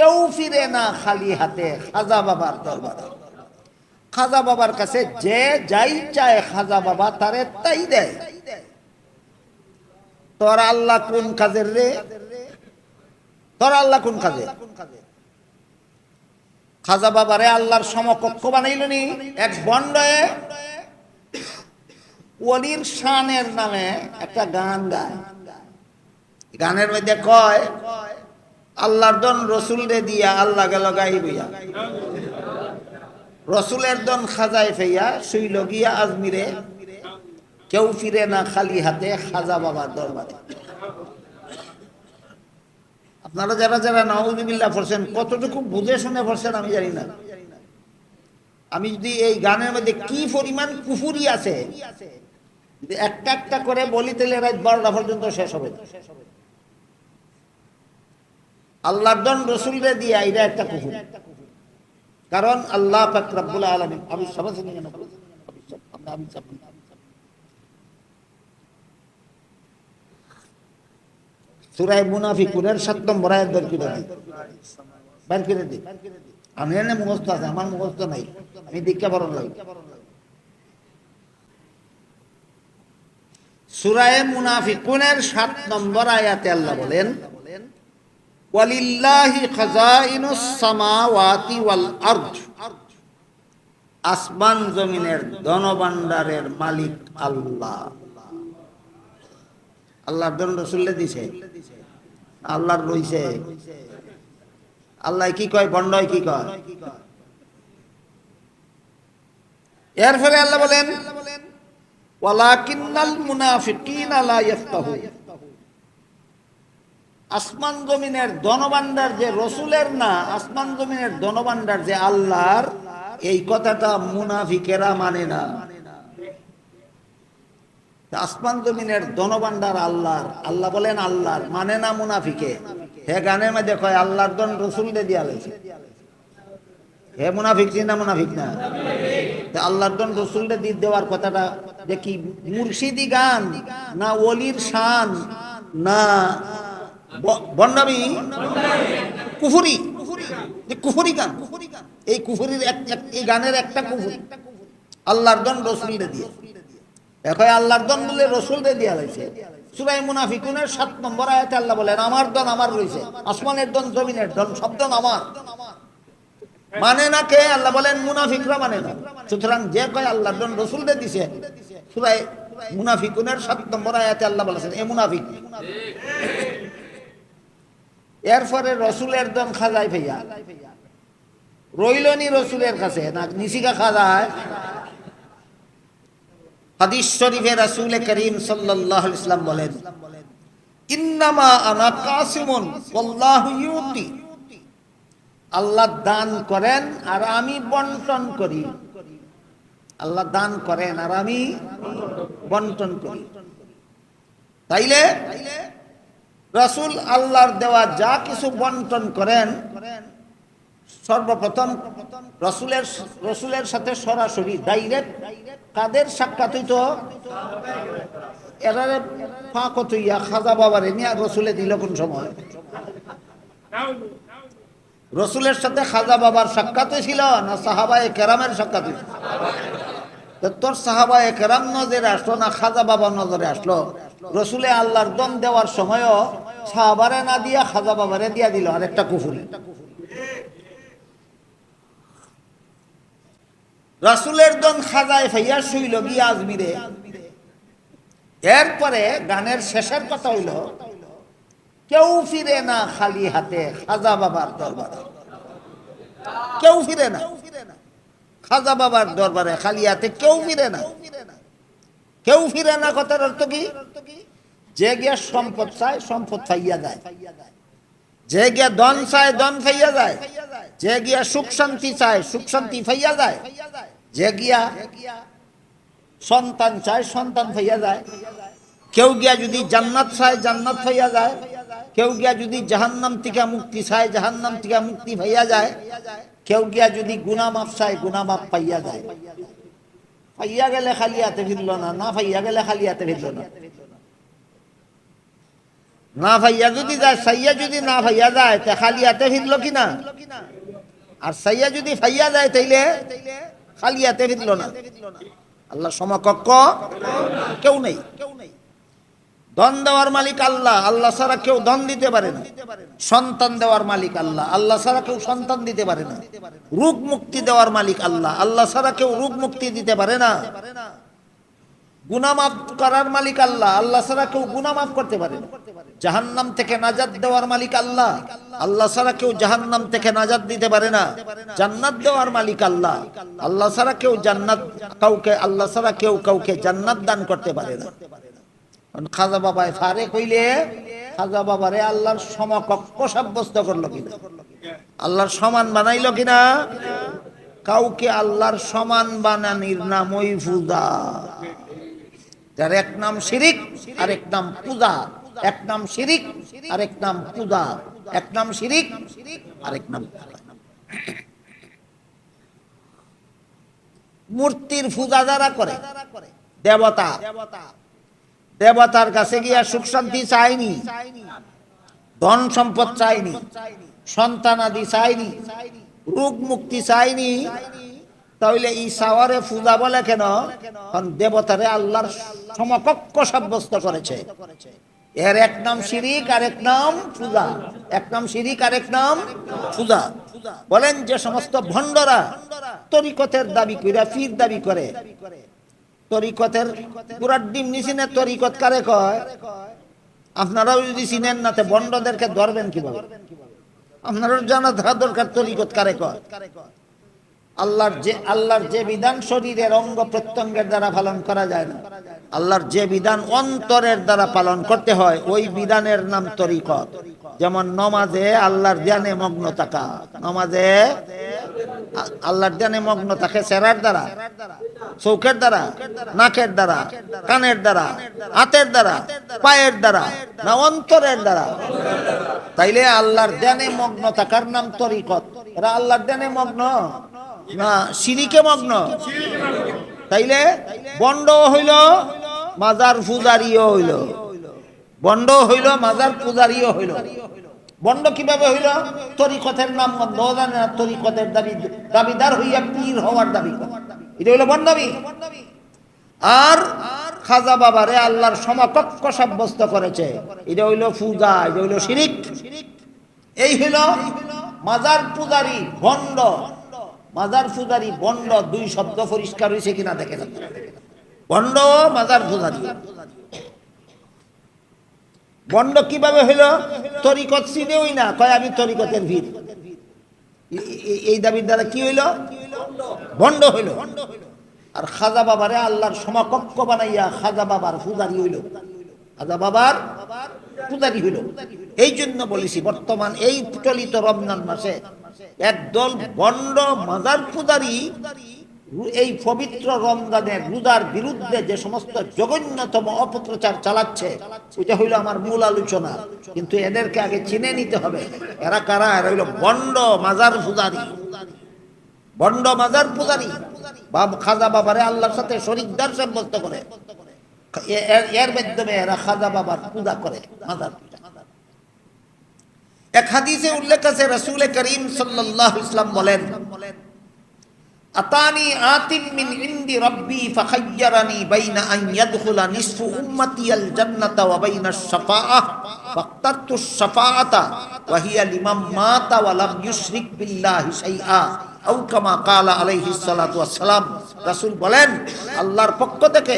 কেউ ফিরে না খালি হাতে, খাজা বাবার দরবারে। খাজা বাবার কাছে যে যাই চায়, খাজা বাবা তারে তাই দেয়। তোর আল্লাহ কোন কাজের রে? তোর আল্লাহ কোন কাজে? খাজা বাবারে আল্লাহর সমকক্ষ বানাইল নি এক বন্ডয়ে। ওলির শানের নামে একটা গান গায়। গানের মধ্যে কয় আল্লাহর দন রসুল রে দিয়া আল্লাহ গেল গাই বইয়া। রসুলের দন খাজায় ফেইয়া শুইল গিয়া আজমিরে, কেউ ফিরে না খালি হাতে খাজা বাবার দরবারে। আপনারা যারা যারা নওয়াজুবিল্লাহ পড়ছেন, কতটুকু বুঝে শুনে পড়ছেন আমি জানি না। আমি যদি এই গানের মধ্যে কি পরিমাণ কুফুরি আছে একটা একটা করে বলি, তাহলে রাত বারোটা পর্যন্ত শেষ হবে। আল্লাহর দন রসুলরে দিয়ে এটা একটা কারণ আল্লাহ পাক রব্বুল আলামিন, আমি সবাই সুরায় মুনাফিকুনের সাত নম্বর আয়াতে আল্লাহ বলেন আসমান জমিনের ধনভাণ্ডারের মালিক আল্লাহ। আল্লাহর জন রসুল্লে দিছে। আল্লাহর রইছে। আল্লাহ কি কয়, বন্ডয় কি কয়? এর ফলে আল্লাহ বলেন, ওয়ালাকিন্নাল মুনাফিকিনা লা ইয়াফকাহু আসমান জমিনের ধনভাণ্ডার যে রসুলের না, আসমান জমিনের ধনভাণ্ডার যে আল্লাহর, এই কথাটা মুনাফিকেরা মানে না। আসমান জমিনের ধনভাণ্ডার আল্লাহর, আল্লাহ বলেন আল্লাহর মানে না মুনাফিকে? হে গানের মধ্যে কয়, আল্লাহর দন রসুল দিয়া লাইছে হে মুনাফিক না মুনাফিক না? আল্লাহর দন রসুল দে দিয়ে দেওয়ার কথাটা যে কি মুর্শিদি গান, না ওলির শান, না বন্ডামি কুফুরি। কুফুরি গান। এই কুফুরির এই গানের একটা কুফুরি। আল্লাহর দন দিয়ে। আল্লাহর দন বলে সুরাই মুনাফিকুনের সাত নম্বর আয়াতে আল্লাহ বলেন, আমার দন আমার রয়েছে। আসমানের দন, জমিনের দন, সব দন আমার। মানে না কে? আল্লাহ বলেন, মুনাফিকরা মানে না। সুতরাং যে কয় আল্লাহর দন রসুল দে দিছে, সুরাই মুনাফিকুনের সাত নম্বর আয়াতে আল্লাহ বলেছেন, এ মুনাফিক। এরপরে রসুলের দন খাজাই ভাইয়া। রইলনি রসুলের কাছে, না, নিশিকা খাজায়। হাদিস শরীফে করিম বলেন, ইন্নামা আনা ইউতি। আল্লাহ দান করেন আর আমি বন্টন করি। আল্লাহ দান করেন আর আমি বন্টন করি। তাইলে রাসূল আল্লাহর দেওয়া যা কিছু বন্টন করেন, সর্বপ্রথম রসুলের রসুলের সাথে সরাসরি ডাইরেক্ট কাদের সাক্ষাৎ হইতো? এরারে ফাঁকত হইয়া খাজা বাবারে নিয়ে রসুলে দিল কোন সময়? রসুলের সাথে খাজা বাবার সাক্ষাৎ ছিল না সাহাবায়ে কেরামের সাক্ষাৎ হইছিল? তো তোর সাহাবায়ে কেরাম নজরে আসলো না খাজা বাবা নজরে আসলো? রসুলে আল্লাহর দম দেওয়ার সময়ও সাহাবারে না দিয়া খাজা বাবারে দিয়া দিল আর একটা কুফুরি। রাসুলের দন খাজায় ফাইয়া শুইল গিয়া আজমিরে? এরপরে গানের শেষের কথা হইল, কেউ ফিরে না খালি হাতে খাজা বাবার দরবারে। কেউ ফিরে না, খাজা বাবার দরবারে খালি হাতে কেউ ফিরে না। কেউ ফিরে না, কথার অর্থ কি? যে গিয়া সম্পদ চায়, সম্পদ ফাইয়া যায় যে গিয়া দন চায় দন ফাইয়া যায় যে গিয়া সুখ শান্তি চায়, সুখ শান্তি ফাইয়া যায় যে গিয়া সন্তান চায়, সন্তান ফাইয়া যায় কেউ গিয়া যদি জান্নাত চায়, জান্নাত ফাইয়া যায় কেউ গিয়া যদি জাহান্নাম থেকে মুক্তি চায়, জাহান্নাম থেকে মুক্তি ফাইয়া যায় কেউ গিয়া যদি গুনা মাপ চায় গুনা মাপ পাইয়া যায় ফাইয়া গেলে খালি হাতে ফিরল না না ফাইয়া গেলে খালি হাতে ফিরল না। না ভাইয়া যদি যায়, সাইয়া যদি না ভাইয়া যায়, তা খালি হাতে ফিরল কি না আর সাইয়া যদি ফাইয়া যায়, তাইলে খালি হাতে ফিরল না। আল্লাহ সমকক্ষ কেউ নেই কেউ নেই। ধন দেওয়ার মালিক আল্লাহ আল্লাহ ছাড়া কেউ ধন দিতে পারে না। সন্তান দেওয়ার মালিক আল্লাহ আল্লাহ ছাড়া কেউ সন্তান দিতে পারে না। রোগ মুক্তি দেওয়ার মালিক আল্লাহ আল্লাহ ছাড়া কেউ রোগ মুক্তি দিতে পারে না। গুনামাফ করার মালিক আল্লাহ আল্লাহ ছাড়া কেউ গুনামাফ করতে পারে না। জাহান্নাম থেকে নাজাদ দেওয়ার মালিক আল্লাহ আল্লাহ ছাড়া কেউ জাহান্নাম থেকে নাজাদ দিতে পারে না। জান্নাত দেওয়ার মালিক আল্লাহ আল্লাহ ছাড়া কেউ জান্নাত কাউকে, আল্লাহ ছাড়া কেউ কাউকে জান্নাত দান করতে পারে না। খাজা বাবায় ফারে কইলে খাজা বাবারে আল্লাহর সমকক্ষ সাব্যস্ত করল কিনা? আল্লাহর সমান বানাইলো কিনা? কাউকে আল্লাহর সমান বানানির নামই পূজা যার এক নাম শিরিক আর এক নাম পূজা এক নাম শিরিক আর এক নাম পূজা এক নাম শিরিক আর এক নাম। মূর্তির পূজা যারা করে, দেবতা দেবতার কাছে গিয়া সুখ শান্তি চাইনি, ধন সম্পদ চাইনি সন্তানাদি চাইনি, রোগ মুক্তি চাইনি, তাহলে এই সাওয়ারে পূজা বলে কেন? কারণ দেবতারে আল্লাহর সমকক্ষ সাব্যস্ত করেছে। এর এক নাম শিরিক, আর এক নাম পূজা। এক নাম শিরিক, আর এক নাম পূজা। বলেন যে সমস্ত ভণ্ডরা তরিকতের দাবি কইরা ফির দাবি করে। তরিকতের, পুরার ডিম নিচিনে তরিকত কারে কয়? আপনারাও যদি চিনেন না, তে বন্ডদেরকে ধরবেন কীভাবে? আপনারও জানা থাকা দরকার তরিকত কারে কয়? আল্লাহর যে আল্লাহর যে বিধান শরীরের অঙ্গ প্রত্যঙ্গের দ্বারা পালন করা যায় না। আল্লাহর যে বিধান অন্তরের দ্বারা পালন করতে হয়, ওই বিধানের নাম তরিকত। যেমন নমাজে আল্লাহর ধ্যানে মগ্ন থাকা নমাজে আল্লাহর ধ্যানে মগ্ন থাকে দ্বারা, চৌকের দ্বারা, নাকের দ্বারা, কানের দ্বারা, হাতের দ্বারা, পায়ের দ্বারা, না অন্তরের দ্বারা। তাইলে আল্লাহর ধ্যানে মগ্ন থাকার নাম তরিকত। এরা আল্লাহর ধ্যানে মগ্ন, না সিরিকে মগ্ন? তাইলে বন্ড হইল মাজার পূজারিও হইল। বন্ড হইল মাজার পূজারিও হইল। বন্ড কীভাবে হইল? তরিকতের নাম বন্ধ। জানে না তরিকতের দাবি দাবিদার হইয়া পীর হওয়ার দাবি। এটা হইল বন্ডাবি আর খাজা বাবারে আল্লাহর সমকক্ষ সাব্যস্ত করেছে। এটা হইল পূজা এটা হইল শিরিক। এই হইল মাজার পূজারি বন্ড মাজার পূজারি বন্ড দুই শব্দ পরিষ্কার হয়েছে কিনা দেখে না বন্ড মাজার পূজারি। বন্ড কীভাবে হইল? তরিকত চিনেওই না। কয়, আমি তরিকতের ভিড় এই দাবির দ্বারা কি হইল? বন্ড হইল। আর খাজা বাবারে আল্লাহর সমকক্ষ বানাইয়া খাজা বাবার পূজারি হইল। খাজা বাবার পূজারি হইল। এই জন্য বলেছি, বর্তমান এই চলিত রমজান মাসে একদল বন্ড মাজার পূজারি এই পবিত্র রমজানের রোজার বিরুদ্ধে যে সমস্ত জঘন্যতম অপপ্রচার চালাচ্ছে, ওইটা হইল আমার মূল আলোচনা। কিন্তু এদেরকে আগে চিনে নিতে হবে। এরা কারা? এরা হইল বন্ড মাজার পূজারি। বন্ড মাজার পূজারি। বাব খাজা বাবারে আল্লাহর সাথে শরিকদার সাব্যস্ত করে। এর- মাধ্যমে এরা খাজা বাবার পূজা করে মাজার এক হাদিসে উল্লেখ আছে, রসুল করিম সাল্লাল্লাহু ইসলাম বলেন আতানি আতিম মিন ইন্দি রব্বি বাইনা আন ইয়াদখুলা নিসফু উম্মতি আল জান্নাতা ওয়া বাইনা শাফাআহ ফাক্তারতু শাফাআতা ওয়া হিয়া লিমান মাতা ওয়া লাম ইউশরিক বিল্লাহি শাইআ। আও কামা সালাতু রাসূল বলেন, আল্লাহর পক্ষ থেকে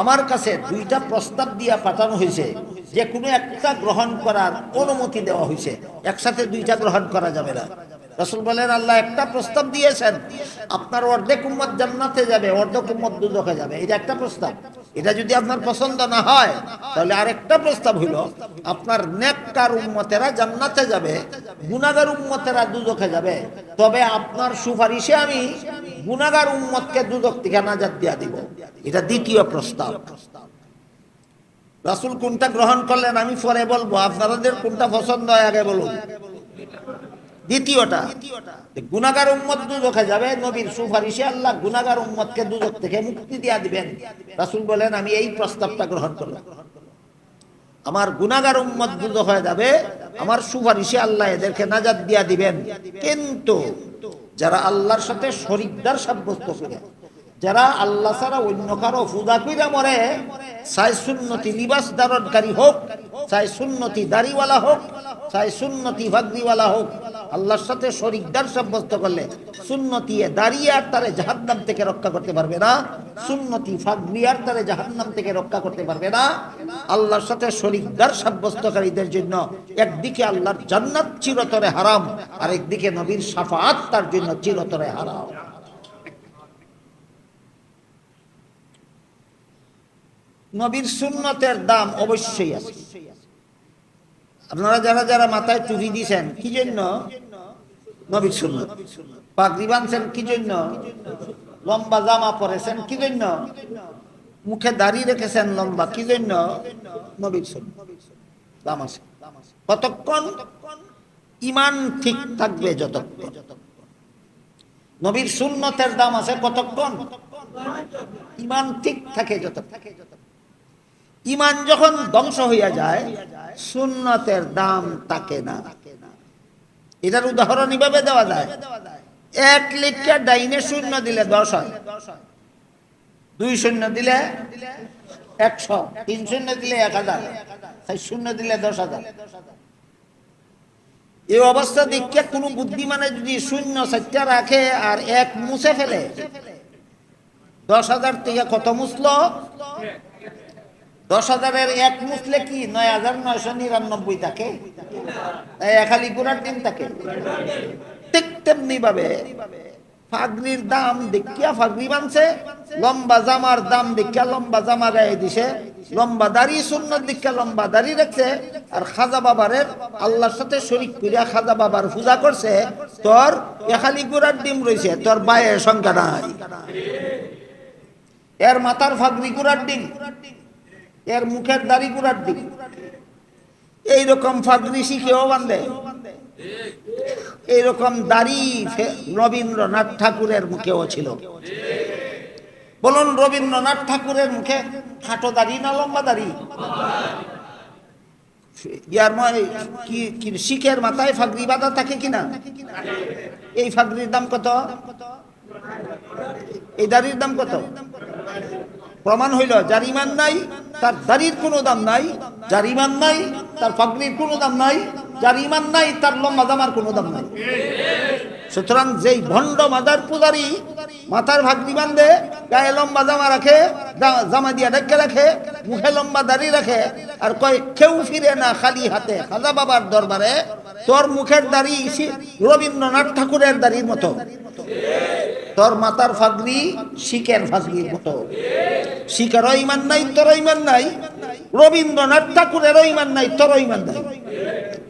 আমার কাছে দুইটা প্রস্তাব দিয়া পাঠানো হয়েছে যে কোনো একটা গ্রহণ করার অনুমতি দেওয়া হয়েছে একসাথে দুইটা গ্রহণ করা যাবে না। রসুল বলেন, আল্লাহ একটা প্রস্তাব দিয়েছেন, আপনার অর্ধেক উম্মত জান্নাতে যাবে, অর্ধেক উম্মত দুদকে যাবে। এটা একটা প্রস্তাব। এটা যদি আপনার পছন্দ না হয়, তাহলে আরেকটা প্রস্তাব হইল, আপনার নেককার উম্মতেরা জান্নাতে যাবে গুনাগার উম্মতেরা দুদকে যাবে। তবে আপনার সুপারিশে আমি গুনাগার উম্মতকে দুদক থেকে নাজাত দিয়া দিব। এটা দ্বিতীয় প্রস্তাব। রাসুল কোনটা গ্রহণ করলেন, আমি পরে বলব। আপনাদের কোনটা পছন্দ হয় আগে বলুন। দ্বিতীয়টা গুনাগার উম্মত দুজকে যাবে নবীর সুপারিশে আল্লাহ গুনাগার উম্মতকে দুজক থেকে মুক্তি দিয়া দিবেন। রাসুল বলেন আমি এই প্রস্তাবটা গ্রহণ করলাম। আমার গুনাগার উম্মতগুলো হয়ে যাবে আমার সুপারিশে আল্লাহ এদেরকে নাজাদ দিয়া দিবেন। কিন্তু যারা আল্লাহর সাথে শরিকদার সাব্যস্ত করে যারা আল্লাহ ছাড়া অন্য কারও পূজা কইরা মরে, চাই সুন্নতি লিবাস ধারণকারী হোক, চাই সুন্নতি দাড়িওয়ালা হোক, চাই সুন্নতি ভাগরিওয়ালা হোক, আল্লাহর সাথে শরিকদার সাব্যস্ত করলে সুন্নতি দাঁড়িয়ে আর তারে জাহান্নাম থেকে রক্ষা করতে পারবে না, সুন্নতি ফাগরি আর তারে জাহান্নাম থেকে রক্ষা করতে পারবে না। আল্লাহর সাথে শরিকদার সাব্যস্তকারীদের জন্য একদিকে আল্লাহর জান্নাত চিরতরে হারাম আর একদিকে নবীর সাফাত তার জন্য চিরতরে হারাম। নবীর সুন্নতের দাম অবশ্যই আছে। আপনারা যারা যারা মাথায় টুপি দিয়েছেন কি জন্য? নবীর সুন্নত। পাগড়ি বাঁধছেন, কি জন্য? লম্বা জামা পরেছেন, কি জন্য? মুখে দাড়ি রেখেছেন লম্বা, কি জন্য? নবীর সুন্নত। দাম আছে। কতক্ষণ? ইমান ঠিক থাকবে যতক্ষণ। নবীর সুন্নতের দাম আছে কতক্ষণ? ইমান ঠিক থাকে যত যতক্ষণ। ইমান যখন ধ্বংস হইয়া যায়, সুন্নতের দাম থাকে না। এটার উদাহরণ এভাবে দেওয়া যায়, এক লিটার ডাইনে শূন্য দিলে দশ হয়। দুই শূন্য দিলে একশো, তিন শূন্য দিলে এক হাজার শূন্য দিলে দশ হাজার। এই অবস্থা দেখে কোনো বুদ্ধিমানে যদি শূন্য চারটা রাখে আর এক মুছে ফেলে, দশ হাজার থেকে কত মুছলো? দশ হাজারের এক মুসলে কি? নয় হাজার নয়শো নিরানব্বই থাকে। একালি গুড়ার দিন থাকে। ঠিক তেমনি ভাবে ফাগরির দাম দেখিয়া ফাগরি বানছে, লম্বা জামার দাম দেখিয়া লম্বা জামা গায়ে দিছে, লম্বা দাড়ি সুন্নত দেখিয়া লম্বা দাড়ি রাখছে, আর খাজা বাবারের আল্লাহর সাথে শরিক করিয়া খাজা বাবার পূজা করছে, তোর এখালি গুড়ার ডিম রয়েছে, তোর বায়ের সংখ্যা নাই। এর মাথার ফাগরি গুড়ার ডিম। এর মুখের দাড়ি গুড়ার দিক। এইরকম ফাগরি শিখেও বান্ধে? এইরকম দাড়ি রবীন্দ্রনাথ ঠাকুরের মুখেও ছিল। বলুন, রবীন্দ্রনাথ ঠাকুরের মুখে খাটো দাড়ি না লম্বা দাড়ি? ইয়ার কি কি শিখের মাথায় ফাগরি বাঁধা থাকে কিনা? এই ফাগরির দাম কত? এই দাড়ির দাম কত? প্রমাণ হইল, যার ইমান নাই, তার দাড়ির কোনো দাম নাই, যার ইমান নাই, তার ফাগরির কোনো দাম নাই, যার ইমান নাই, তার লম্বা জামার কোনো দাম নাই। সুতরাং যেই ভণ্ড মাদার পূজারি মাথার ভাগনি বান্ধে, গায়ে লম্বা জামা রাখে জামা দিয়া ডেকে রাখে, মুখে লম্বা দাড়ি রাখে, আর কয়, কেউ ফিরে না খালি হাতে, খাজা বাবার দরবারে, তোর মুখের দাড়ি রবীন্দ্রনাথ ঠাকুরের দাড়ির মতো। তোর মাতার ফাগরি শিকের ফাগরির মতো। শিকেরও ইমান নাই, তোর ইমান নাই। রবীন্দ্রনাথ ঠাকুরের ইমান নাই, তোর ইমান নাই।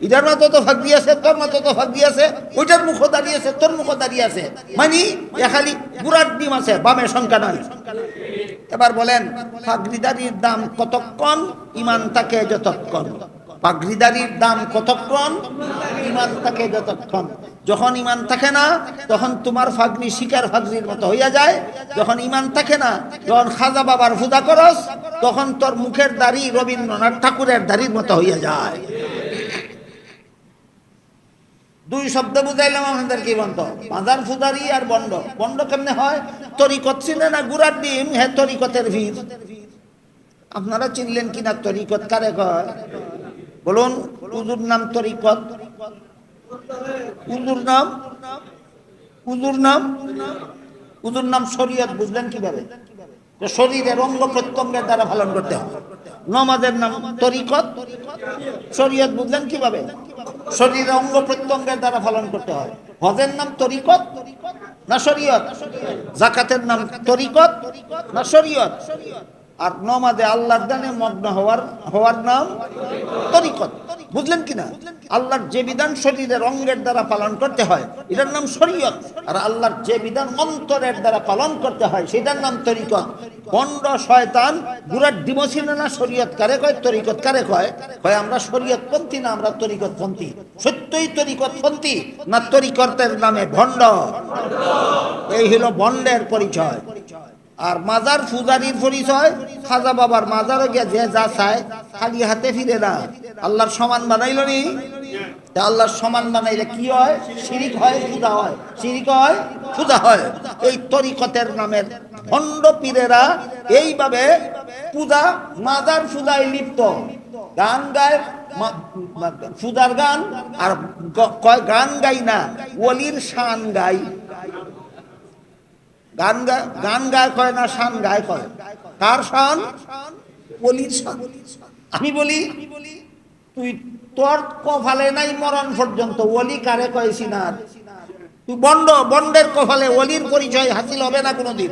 ইটার মতো তো ফাগরি আছে, তোর মতো তো ফাগরি আছে, ওইটার মুখ দাঁড়িয়ে আছে, তোর মুখ দাঁড়িয়ে আছে। মানে খালি বুড়ার ডিম আছে বামের সংখ্যা নাই। এবার বলেন ফাগরিদারির দাম কতক্ষণ? ইমান তাকে যতক্ষণ। পাগড়িদারির দাম কতক্ষণ? ইমান থাকে যতক্ষণ। যখন ইমান থাকে না, তখন তোমার ফাগরি শিকার ফাগরির মতো হইয়া যায়। যখন ইমান থাকে না, যখন খাজা বাবার পূজা করস, তখন তোর মুখের দাড়ি রবীন্দ্রনাথ ঠাকুরের দাড়ির মতো হইয়া যায়। দুই শব্দ বুঝাইলাম আমাদের কি বন্ধ? মাদার ফুদারি আর বন্ড। বন্ড কেমনে হয়? তরিকত চিনে না গুড়ার ডিম? হে তরিকতের ভিড়। আপনারা চিনলেন কিনা তরিকত কারে কয়? বলুন, উজুর নাম তরিকত। উজুর নাম? উজুর নাম? উজুর নাম শরীয়ত, বুঝলেন কীভাবে? শরীরের অঙ্গ প্রত্যঙ্গের দ্বারা পালন করতে হবে। নমাজের নাম তরিকত। শরীয়ত, বুঝলেন কীভাবে? শরীরের অঙ্গ প্রত্যঙ্গের দ্বারা পালন করতে হয়। হজের নাম তরিকত না শরীয়ত? জাকাতের নাম তরিকত না শরীয়ত? আর নমাজে আল্লাহর দানে মগ্ন হওয়ার হওয়ার নাম তরিকত। বুঝলেন কিনা? আল্লাহর যে বিধান শরীরের অঙ্গের দ্বারা পালন করতে হয়, এটার নাম শরীয়ত। আর আল্লাহর যে বিধান অন্তরের দ্বারা পালন করতে হয়, সেটার নাম তরিকত। পণ্ড শয়তান গুড়ার দিবসিন না শরীয়ত কারে কয়, তরিকত কারে কয়? কয়, আমরা শরীয়ত পন্থী না, আমরা তরিকত পন্থী সত্যই তরিকত পন্থী না তরিকতের নামে ভণ্ড? এই হলো ভণ্ডের পরিচয়। আর মাজার ফুজারির পরিচয় খাজা বাবার মাজারে গিয়ে যে যা চায় খালি হাতে ফিরে না। আল্লাহর সমান বানাইল নি? আল্লাহর সমান বানাইলে কি হয়? শিরিক হয় পূজা হয়। শিরিক হয় পূজা হয়। এই তরিকতের নামের ভণ্ড পীরেরা এইভাবে পূজা মাজার পূজায় লিপ্ত। গান গায় মা- গান আর গান গাই না, ওলির শান গাই গান গান গায় কয় না, শান গায় কার। ওলির শান? আমি বলি, তুই তোর কপালে নাই মরণ পর্যন্ত ওলি কারে কয়েছি না তুই বন্ড, বন্ডের কপালে ওলির পরিচয় হাসিল হবে না কোনোদিন?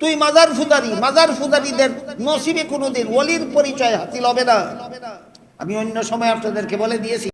তুই মাজার ফুদারি মাজার ফুদারিদের নসিবে কোনোদিন ওলির পরিচয় হাসিল হবে না? আমি অন্য সময় আপনাদেরকে বলে দিয়েছি।